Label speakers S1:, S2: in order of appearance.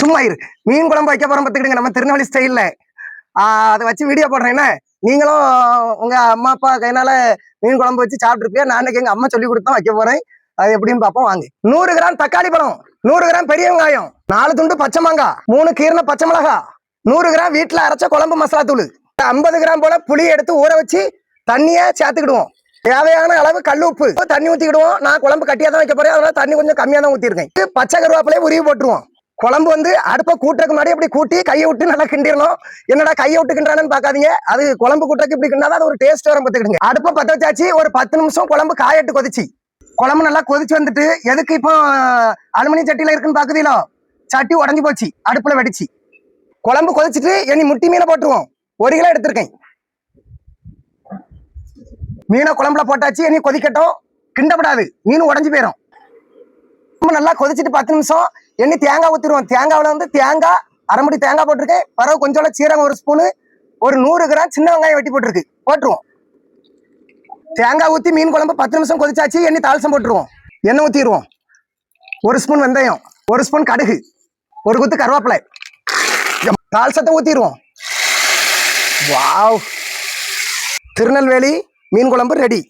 S1: சும்மா இரு. மீன் குழம்பு வைக்க போறோம் பார்த்துக்கிடுங்க நம்ம திருநெல்வேலி ஸ்டைல்ல அதை வச்சு வீடியோ போடுறேன். என்ன? நீங்களும் உங்க அம்மா அப்பா கையினால மீன் குழம்பு வச்சு சாப்பிட்டுருப்பியா? நான் இன்னைக்கு எங்க அம்மா சொல்லி கொடுத்தா வைக்க போறேன். அது எப்படின்னு பார்ப்போம். வாங்க. நூறு கிராம் தக்காளி பழம் நூறு கிராம் பெரிய வெங்காயம் நாலு துண்டு பச்சை மாங்காய் மூணு கீரண பச்சை மிளகா நூறு கிராம் வீட்டுல அரைச்ச குழம்பு மசாலா தூள் ஐம்பது கிராம் போல புளி எடுத்து ஊற வச்சு தண்ணியை சேர்த்துக்கிடுவோம். தேவையான அளவு கல் உப்பு. தண்ணி ஊத்திக்கிடுவோம். நான் குழம்பு கட்டியா தான் வைக்க போறேன். அதனால தண்ணி கொஞ்சம் கம்மியா தான் ஊத்திருக்கேன் இது பச்சை கருவேப்பிலையே உருவி போட்டுருவோம். குழம்பு வந்து அடுப்பை கூட்டுறதுக்கு முன்னாடி அப்படி கூட்டி கையை விட்டு நல்லா கிண்டிடணும் என்னடா கையை விட்டு கிண்டானு பாக்காதீங்க அது குழம்பு கூட்டுறதுக்கு இப்படி கிண்டாதான் அது ஒரு டேஸ்ட் வரும் பார்த்துக்கிடுங்க. அடுப்பை பத்த வச்சாச்சு ஒரு பத்து நிமிஷம் குழம்பு காயட்டு கொதிச்சு. குழம்பு நல்லா கொதிச்சு வந்துட்டு எதுக்கு இப்போ அலுமினியம் சட்டியில இருக்குன்னு பாக்குதீங்களோ சட்டி உடஞ்சி போச்சு அடுப்புல வெடிச்சு. குழம்பு கொதிச்சிட்டு இனி முட்டி மீனை போட்டுருவோம். ஒரு கிலோ எடுத்திருக்கேன். மீனை குழம்புல போட்டாச்சு இனி கொதிக்கட்டும். கிண்டப்படாது மீன் உடஞ்சி போயிடும் ரொம்ப நல்லா கொதிச்சிட்டு பத்து நிமிஷம் எண்ணி தேங்காய் ஊத்திடுவோம். தேங்காவில் வந்து தேங்காய் அரைமுடி தேங்காய் போட்டிருக்கேன். பறவை கொஞ்சோட சீரகம் ஒரு ஸ்பூனு ஒரு நூறு கிராம் சின்ன வெங்காயம் வெட்டி போட்டிருக்கு. போட்டுருவோம். தேங்காய் ஊற்றி மீன் குழம்பு பத்து நிமிஷம் கொதிச்சாச்சு எண்ணி தாளசம் போட்டுருவோம். எண்ணெய் ஊற்றிடுவோம் ஒரு ஸ்பூன் வெந்தயம் ஒரு ஸ்பூன் கடுகு ஒரு குத்து கருவேப்பிலை. தாளசத்தை ஊற்றிடுவோம் வாவ். திருநெல்வேலி மீன் குழம்பு ரெடி